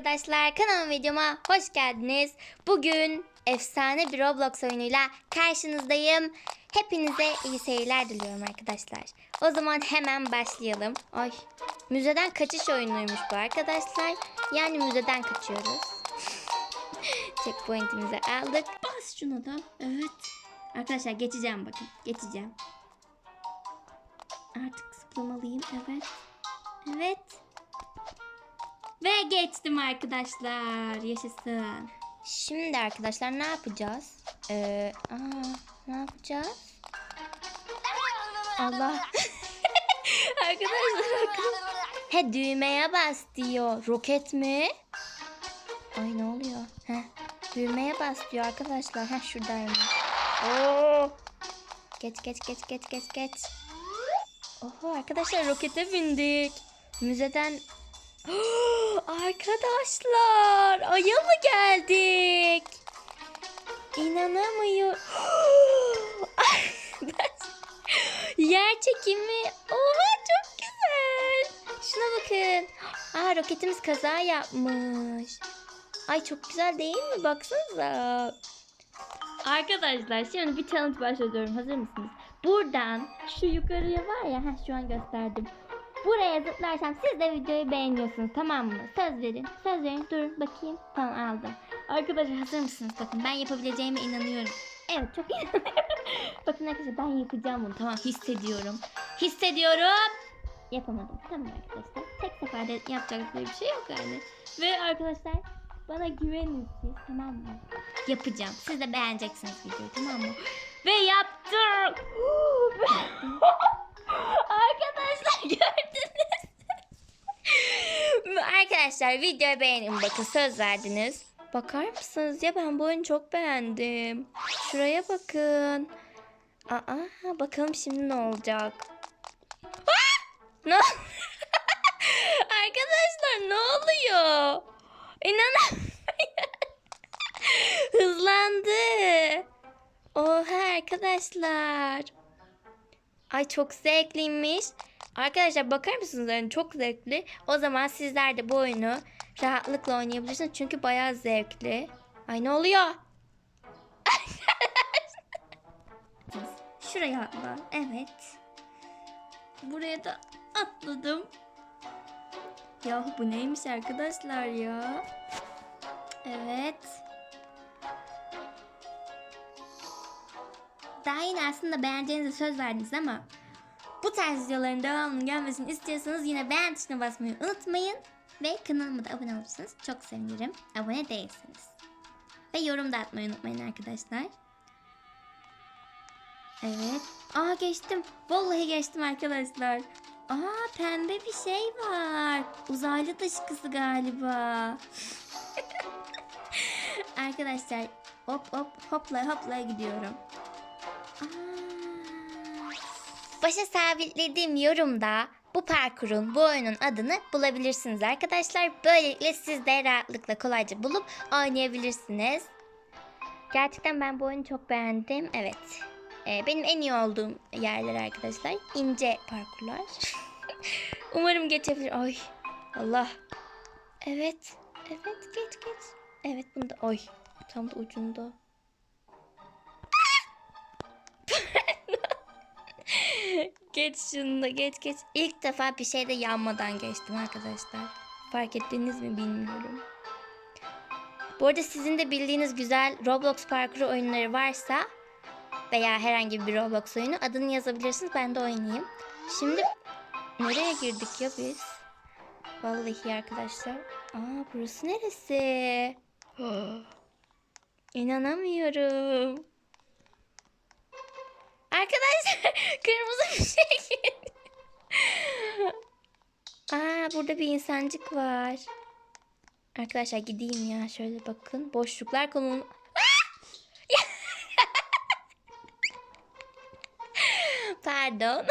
Arkadaşlar kanalıma videoma hoş geldiniz. Bugün efsane bir Roblox oyunuyla karşınızdayım. Hepinize iyi seyirler diliyorum arkadaşlar. O zaman hemen başlayalım. Ay, müzeden kaçış oyunuymuş bu arkadaşlar. Yani müzeden kaçıyoruz. Checkpoint'imizi aldık. Bas şuna da. Evet. Arkadaşlar geçeceğim bakın. Geçeceğim. Artık zıplamalıyım. Evet. Evet. Ve geçtim arkadaşlar. Yaşasın. Şimdi arkadaşlar ne yapacağız? Ee, aa, ne yapacağız? Allah. arkadaşlar bakın. He düğmeye bas diyor. Roket mi? Ay ne oluyor? He. Düğmeye bas diyor arkadaşlar. Ha şuradaymış. Oo. Geç geç geç geç geç geç. Oho arkadaşlar rokete bindik. Müzeden Arkadaşlar aya mı geldik? İnanamıyorum. Yer çekimi. Oha çok güzel. Şuna bakın. Aa roketimiz kaza yapmış. Ay çok güzel değil mi? Baksanıza. Arkadaşlar şimdi bir challenge başlatıyorum. Hazır mısınız? Buradan şu yukarıya var ya. Heh, şu an gösterdim. Buraya zıplarsam siz de videoyu beğeniyorsunuz tamam mı? Söz verin. Söz verin. Dur bakayım. Tamam aldım. Arkadaşlar hazır mısınız? Bakın ben yapabileceğime inanıyorum. Evet çok inanıyorum. Bakın arkadaşlar ben yapacağım bunu. Tamam hissediyorum. Hissediyorum. Yapamadım. Tamam arkadaşlar. Tek seferde yapacak bir şey yok yani. Ve arkadaşlar bana güvenin siz tamam mı? Yapacağım. Siz de beğeneceksiniz videoyu tamam mı? Ve yaptık. Arkadaşlar gördünüz. Arkadaşlar videoyu beğenin bakın söz verdiniz. Bakar mısınız ya ben bu oyunu çok beğendim. Şuraya bakın. Aa bakalım şimdi ne olacak. Ah! Ne? Arkadaşlar ne oluyor? İnanamıyorum. Hızlandı. Oha arkadaşlar. Ay çok zevkliymiş. Arkadaşlar bakar mısınız? Yani çok zevkli. O zaman sizler de bu oyunu rahatlıkla oynayabilirsiniz. Çünkü bayağı zevkli. Ay ne oluyor? Şuraya atla. Evet. Buraya da atladım. Yahu bu neymiş arkadaşlar ya? Evet. Daha yine aslında beğeneceğinize söz verdiniz ama bu tarz videoların devamının gelmesini istiyorsanız yine beğen tuşuna basmayı unutmayın. Ve kanalıma da abone olursanız çok sevinirim. Abone değilsiniz. Ve yorum da atmayı unutmayın arkadaşlar. Evet. Aa geçtim. Vallahi geçtim arkadaşlar. Aa pembe bir şey var. Uzaylı dışkısı galiba. arkadaşlar hop hop hopla hopla gidiyorum. Başa sabitlediğim yorumda bu parkurun, bu oyunun adını bulabilirsiniz arkadaşlar. Böylelikle siz de rahatlıkla kolayca bulup oynayabilirsiniz. Gerçekten ben bu oyunu çok beğendim. Evet. Ee, benim en iyi olduğum yerler arkadaşlar. ince parkurlar. Umarım geçebilir. Ay Allah. Evet. Evet geç geç. Evet bunda. Ay tam da ucunda. Geç şunu geç geç. İlk defa bir şeyde yanmadan geçtim arkadaşlar. Fark ettiniz mi bilmiyorum. Bu arada sizin de bildiğiniz güzel Roblox parkuru oyunları varsa veya herhangi bir Roblox oyunu adını yazabilirsiniz. Ben de oynayayım. Şimdi nereye girdik ya biz? Vallahi arkadaşlar. Aa burası neresi? İnanamıyorum. Arkadaşlar kırmızı bir şey girdi. Aa burada bir insancık var. Arkadaşlar gideyim ya şöyle bakın. Boşluklar konulu. Pardon.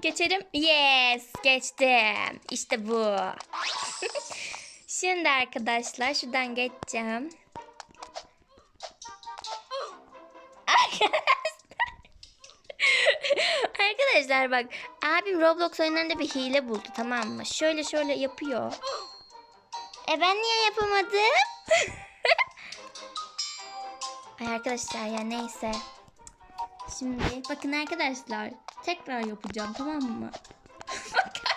Geçerim. Yes, geçtim. İşte bu. Şimdi arkadaşlar şuradan geçeceğim. Arkadaşlar bak abim Roblox oyunlarında bir hile buldu tamam mı? Şöyle şöyle yapıyor. E ben niye yapamadım? Ay arkadaşlar ya neyse. Şimdi bakın arkadaşlar tekrar yapacağım tamam mı?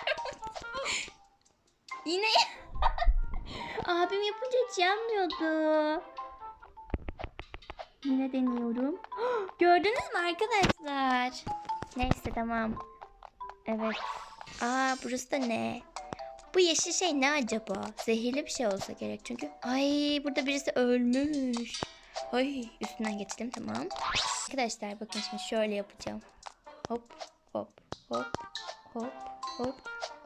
Yine abim yapınca hiç yanmıyordu. Yine deniyorum. Gördünüz mü arkadaşlar? Neyse tamam. Evet. Aa burası da ne? Bu yeşil şey ne acaba? Zehirli bir şey olsa gerek çünkü. Ay burada birisi ölmüş. Ay üstünden geçtim tamam. Arkadaşlar bakın şimdi şöyle yapacağım. Hop hop hop hop hop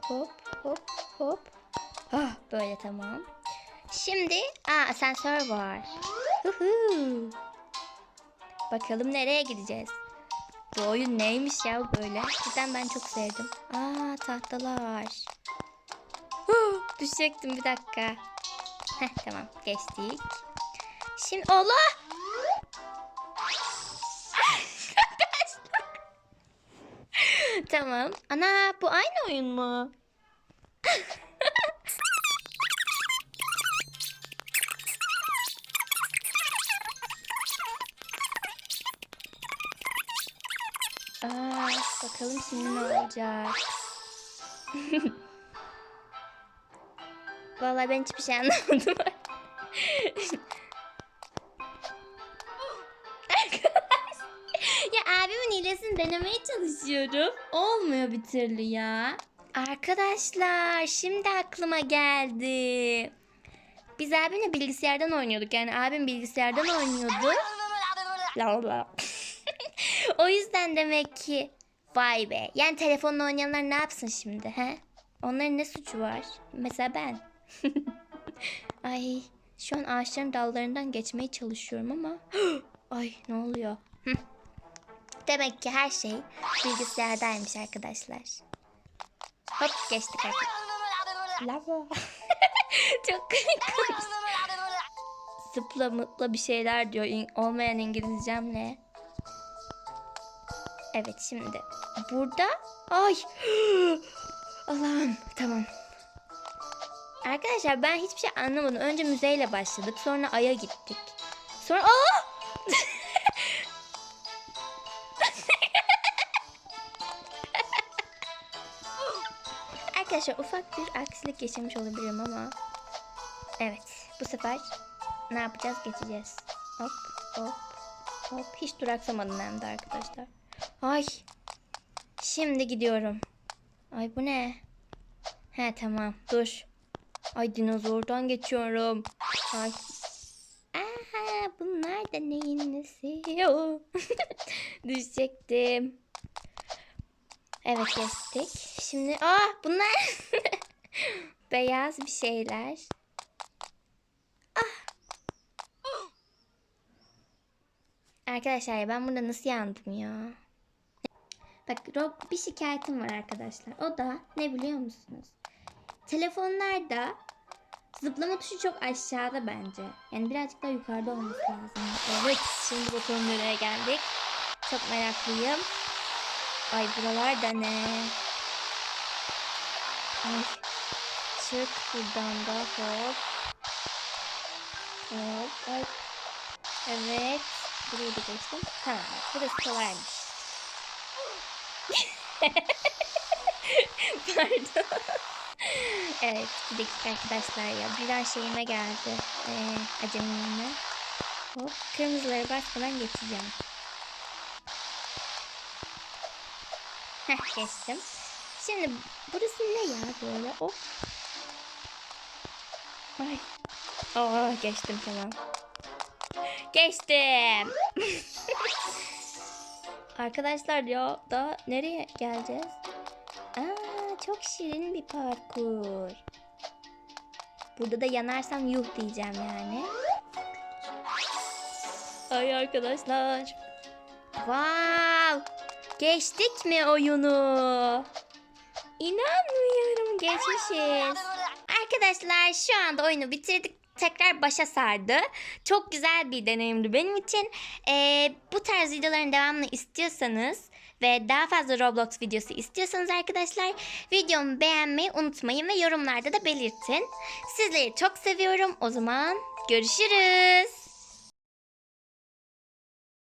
hop hop hop. Ah böyle tamam. Şimdi aa asansör var. Huhu. Bakalım nereye gideceğiz? Bu oyun neymiş ya böyle? Cidden ben çok sevdim. Aa tahtalar. Düşecektim bir dakika. Heh tamam geçtik. Şimdi Allah! tamam. Ana bu aynı oyun mu? Aa, bakalım şimdi ne olacak. Vallahi ben hiçbir şey anlamadım. Ya abimin hilesini denemeye çalışıyorum. Olmuyor bir türlü ya. Arkadaşlar şimdi aklıma geldi. Biz abimle bilgisayardan oynuyorduk. Yani abim bilgisayardan oynuyordu. La la. o yüzden demek ki vay be. Yani telefonla oynayanlar ne yapsın şimdi he? Onların ne suçu var? Mesela ben. Ay şu an ağaçların dallarından geçmeye çalışıyorum ama ay ne oluyor? Demek ki her şey bilgisayardaymış arkadaşlar. Hop geçtik artık. Lava. Çok komik. Zıpla mıpla bir şeyler diyor. İn- olmayan İngilizcemle. Evet şimdi burada ay Allah'ım tamam. Arkadaşlar ben hiçbir şey anlamadım. Önce müzeyle başladık. Sonra Ay'a gittik. Sonra aa! Arkadaşlar ufak bir aksilik yaşamış olabilirim ama evet bu sefer ne yapacağız geçeceğiz. Hop hop hop hiç duraksamadım hem de arkadaşlar. Ay şimdi gidiyorum. Ay bu ne? He tamam dur. Ay dinozordan geçiyorum. Ay. Aha bunlar da neyin nesi? Düşecektim. Evet geçtik. Şimdi aa bunlar beyaz bir şeyler. Ah. Arkadaşlar ben burada nasıl yandım ya? Bak Rob bir şikayetim var arkadaşlar. O da ne biliyor musunuz? Telefonlarda zıplama tuşu çok aşağıda bence. Yani birazcık daha yukarıda olması lazım. Evet şimdi bakalım nereye geldik. Çok meraklıyım. Ay buralar da ne? Ay. Çık buradan da hop. Hop. Ay. Evet. Burayı da geçtim. Tamam. Burası kolaymış. Pardon. evet bir dakika arkadaşlar ya. Birden şeyime geldi. Ee, acemiliğime. Hop kırmızıları basmadan geçeceğim. Heh geçtim. Şimdi burası ne ya böyle? Hop. Ay. Aa geçtim tamam. Geçtim. Arkadaşlar ya daha nereye geleceğiz? Aa çok şirin bir parkur. Burada da yanarsam yuh diyeceğim yani. Ay arkadaşlar. Wow! Geçtik mi oyunu? İnanmıyorum geçmişiz. Arkadaşlar şu anda oyunu bitirdik. Tekrar başa sardı. Çok güzel bir deneyimdi benim için. Ee, bu tarz videoların devamını istiyorsanız ve daha fazla Roblox videosu istiyorsanız arkadaşlar videomu beğenmeyi unutmayın ve yorumlarda da belirtin. Sizleri çok seviyorum. O zaman görüşürüz.